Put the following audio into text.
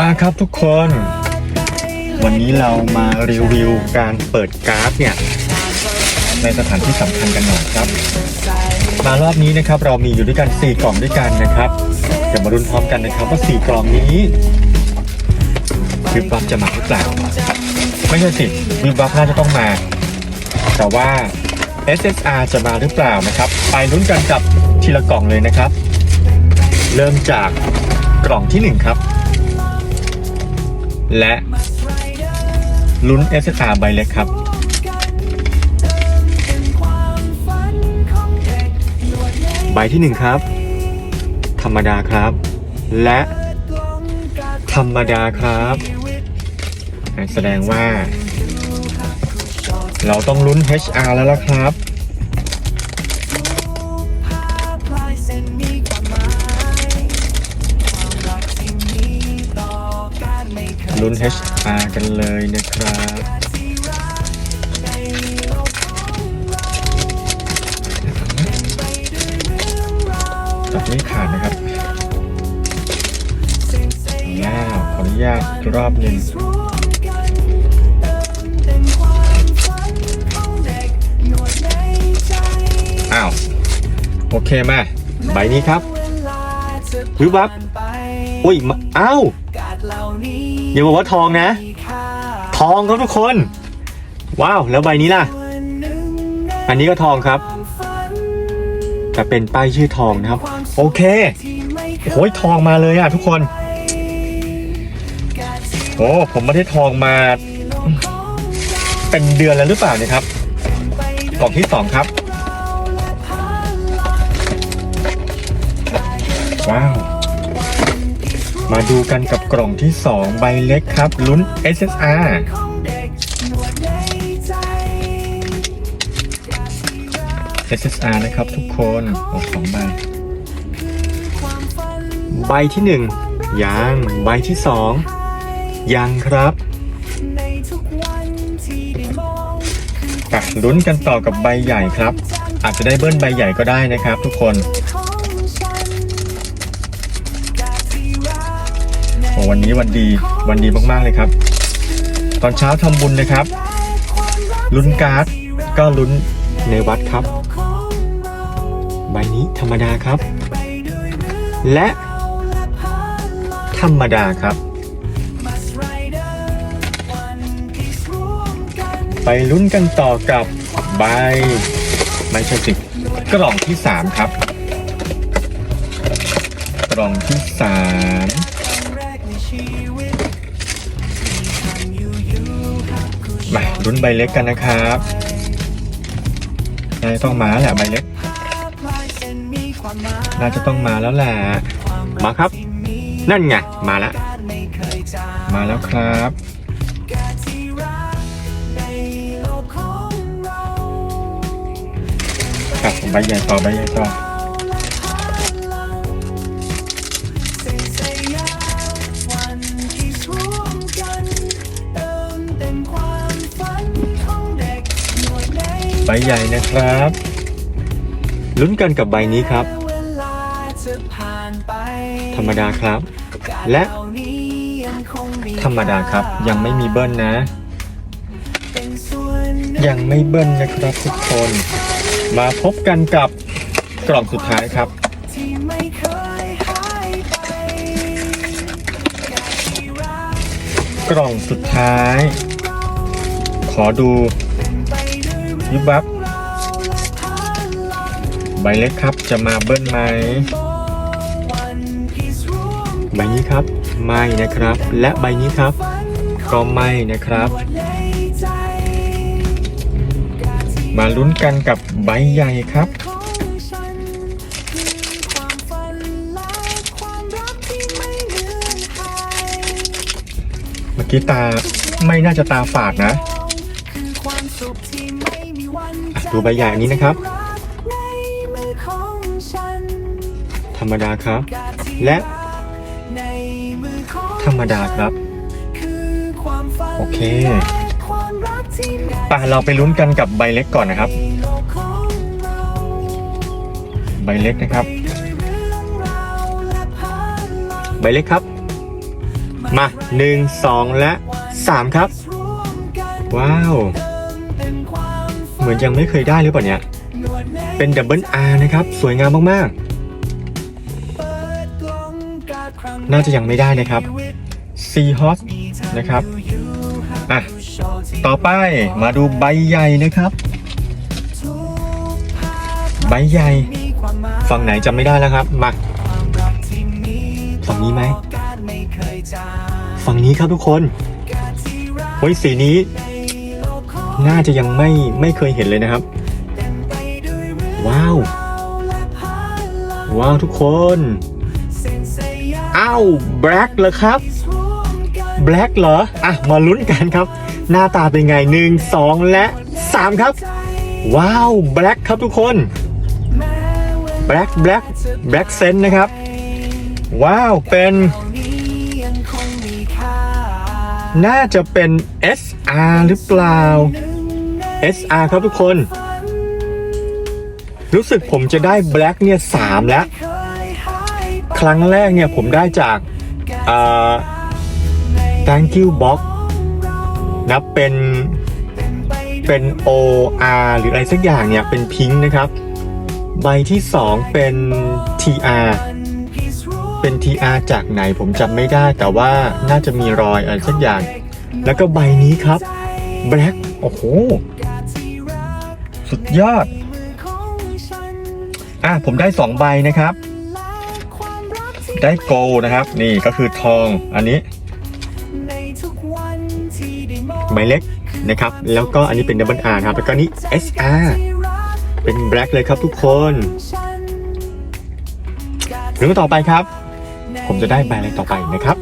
มาครับทุกคน วันนี้เรามารีวิวการเปิดการ์ดเนี่ย ในสถานที่สำคัญกันหน่อยครับ มารอบนี้นะครับเรามีอยู่ด้วยกัน 4 กล่องด้วยกันนะครับเดี๋ยวมารุนพร้อมกันนะครับว่า 4 กล่องนี้วิบวับจะมาหรือเปล่าไม่ใช่สิวิบวับน่าจะต้องมา แต่ว่า SSR จะมาหรือเปล่านะครับ ไปลุ้นกันกับทีละกล่องเลยนะครับ เริ่มจากกล่องที่ 1 ครับ และลุ้น SSR ใบเล็กครับ ใบที่หนึ่งครับ ธรรมดาครับ และธรรมดาครับ แสดงว่า เราต้องลุ้น HR แล้วล่ะครับ ลุ้น HR กันเลยนะครับจับไม่ขาดนะครับแล้วขออนุญาตรอบหนึ่ง โอเคมาใบนี้ครับวิบวับอุ้ยอ้าวอย่าบอกว่าทองนะ ทองครับทุกคน ว้าว แล้วใบนี้ล่ะ อันนี้ก็ทองครับ แต่เป็นป้ายชื่อทองนะครับ โอเคโอ้ยทองมาเลยอะทุกคน โอ้ผมไม่ได้ทองมา เป็นเดือนแล้วหรือเปล่าเนี่ยครับกล่องที่สองครับ ว้าวมาดูกันกับกล่องที่ 2 ใบเล็กครับ ลุ้น SSR SSR นะครับทุกคนโอ้สองใบ ใบที่1ยังใบที่2ยังครับอะลุ้นกันต่อกับใบใหญ่ครับ อาจจะได้เบิ้ลใบใหญ่ก็ได้นะครับทุกคน นี้วันดีวันดีมากๆเลยครับ ตอนเช้าทำบุญนะครับลุ้นการ์ดก็ลุ้นในวัดครับ ใบนี้ธรรมดาครับ และธรรมดาครับ ไปลุ้นกันต่อกับใบไม่ใช่สิกล่องที่สามครับ กล่องที่ สามมาลุ้นใบเล็กกันนะครับน่าจะต้องมาแล้วแหละใบเล็ก น่าจะต้องมาแล้วแหละ มาครับ นั่นไง มาแล้ว มาแล้วครับ ครับใบใหญ่ต่อใบใหญ่ต่อ ใบใหญ่นะครับ ลุ้นกันกับใบนี้ครับ ธรรมดาครับ และ ธรรมดาครับ ยังไม่มีเบิ้ลนะ ยังไม่เบิ้ลนะครับทุกคน มาพบกันกับกล่องสุดท้ายครับกล่องสุดท้าย ขอดู ยิบวับใบเล็กครับจะมาเบิ้ลไหมใบนี้ครับไม่นะครับ และใบนี้ครับ ก็ไม่นะครับ มาลุ้นกันกับใบใหญ่ครับเมื่อกี้ตาไม่น่าจะตาฝาดนะ อะดูใบใหญ่อันนี้นะครับ ธรรมดาครับ และ ธรรมดาครับ โอเคป่ะเราไปลุ้นกันกับใบเล็กก่อนนะครับ ใบเล็กนะครับ ใบเล็กครับ มาหนึ่งสองและสามครับ ว้าว เหมือนยังไม่เคยได้หรือเปล่าเนี่ย เป็นดับเบิลอาร์นะครับ สวยงามมากๆ น่าจะยังไม่ได้นะครับซีฮอสนะครับ อะ ต่อไปมาดูใบใหญ่นะครับ ใบใหญ่ ฝั่งไหนจำไม่ได้แล้วครับ มา ฝั่งนี้ไหม ฝั่งนี้ครับทุกคนเฮ้ยสีนี้ น่าจะยังไม่ไม่เคยเห็นเลยนะครับ ว้าว ว้าวทุกคนอ้าวแบล็กเหรอครับแบล็กเหรอ อะ มาลุ้นกันครับ หน้าตาเป็นไงหนึ่งสองและสามครับ ว้าวแบล็กครับทุกคนแบล็กแบล็กแบล็กเซนนะครับ ว้าวเป็น น่าจะเป็น SR หรือเปล่า SR ครับทุกคน รู้สึกผมจะได้แบล็กเนี่ยสามแล้ว ครั้งแรกเนี่ยผมได้จากอ่อ thank you box นะเป็นเป็น OR หรืออะไรสักอย่างเนี่ย เป็นพิงค์นะครับ ใบที่สองเป็น TR เป็น TR จากไหนผมจำไม่ได้ แต่ว่าน่าจะมีรอยอะไรสักอย่าง แล้วก็ใบนี้ครับ Black โอ้โห สุดยอด อะผมได้2ใบนะครับ ได้โกลนะครับ นี่ก็คือทองอันนี้ใบเล็กนะครับ แล้วก็อันนี้เป็น Double R ครับแล้วก็นี่ SR เป็นแบล็กเลยครับทุกคนเรื่องต่อไปครับ ผมจะได้ใบอะไรต่อไปนะครับ